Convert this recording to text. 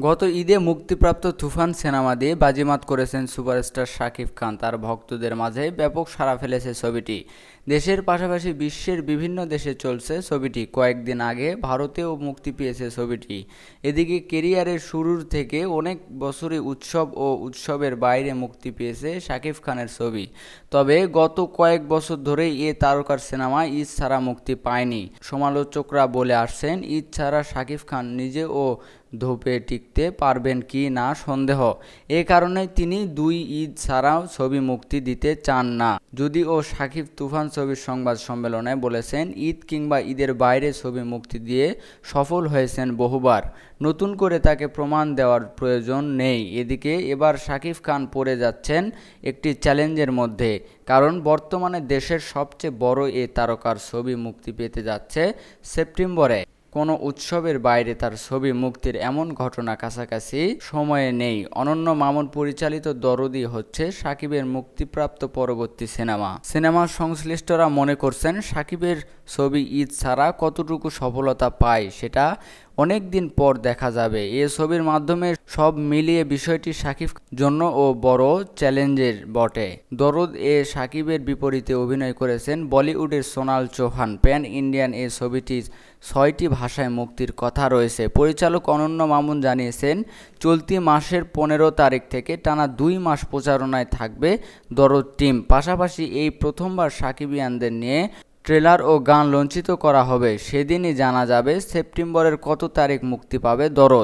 গত ঈদে মুক্তিপ্রাপ্ত তুফান সিনেমা দিয়ে বাজিমাত করেছেন সুপারস্টার শাকিব খান। তার ভক্তদের মাঝে ব্যাপক সাড়া ফেলেছে ছবিটি। দেশের পাশাপাশি বিশ্বের বিভিন্ন দেশে চলছে ছবিটি। কয়েকদিন আগে ভারতেও মুক্তি পেয়েছে ছবিটি। এদিকে কেরিয়ারের শুরুর থেকে অনেক বছরই উৎসব ও উৎসবের বাইরে মুক্তি পেয়েছে শাকিব খানের ছবি। তবে গত কয়েক বছর ধরেই এ তারকার সিনেমা ঈদ ছাড়া মুক্তি পায়নি। সমালোচকরা বলে আসছেন, ঈদ ছাড়া শাকিব খান নিজে ও ধোপে টিকতে পারবেন কি না সন্দেহ। এ কারণে তিনি দুই ঈদ ছাড়াও ছবি মুক্তি দিতে চান না। যদিও সাকিব তুফান ছবির সংবাদ সম্মেলনে বলেছেন, ঈদ কিংবা ঈদের বাইরে ছবি মুক্তি দিয়ে সফল হয়েছেন বহুবার। নতুন করে তাকে প্রমাণ দেওয়ার প্রয়োজন নেই। এদিকে এবার সাকিব খান পড়ে যাচ্ছেন একটি চ্যালেঞ্জের মধ্যে, কারণ বর্তমানে দেশের সবচেয়ে বড় এ তারকার ছবি মুক্তি পেতে যাচ্ছে সেপ্টেম্বরে। কোনো উৎসবের বাইরে তার ছবি মুক্তির এমন ঘটনা কাছাকাছি সময়ে নেই। অনন্য মামুন পরিচালিত দরদি হচ্ছে সাকিবের মুক্তিপ্রাপ্ত পরবর্তী সিনেমা। সিনেমার সংশ্লিষ্টরা মনে করছেন সাকিবের ছবি ঈদ ছাড়া কতটুকু সফলতা পায় সেটা অনেক দিন পর দেখা যাবে। এ ছবির মাধ্যমে সব মিলিয়ে বিষয়টি সাকিব জন্য ও বড় চ্যালেঞ্জের বটে। দরদ এ সাকিবের বিপরীতে অভিনয় করেছেন বলিউডের সোনাল চৌহান। প্যান ইন্ডিয়ান এ ছবিটি ছয়টি ভাষায় মুক্তির কথা রয়েছে। পরিচালক অনন্য মামুন জানিয়েছেন, চলতি মাসের পনেরো তারিখ থেকে টানা দুই মাস প্রচারণায় থাকবে দরদ টিম। পাশাপাশি এই প্রথমবার সাকিবিয়ানদের নিয়ে ট্রেলার ও গান লঞ্চিত করা হবে। সেদিনই জানা যাবে সেপ্টেম্বরের কত তারিখ মুক্তি পাবে দরদ।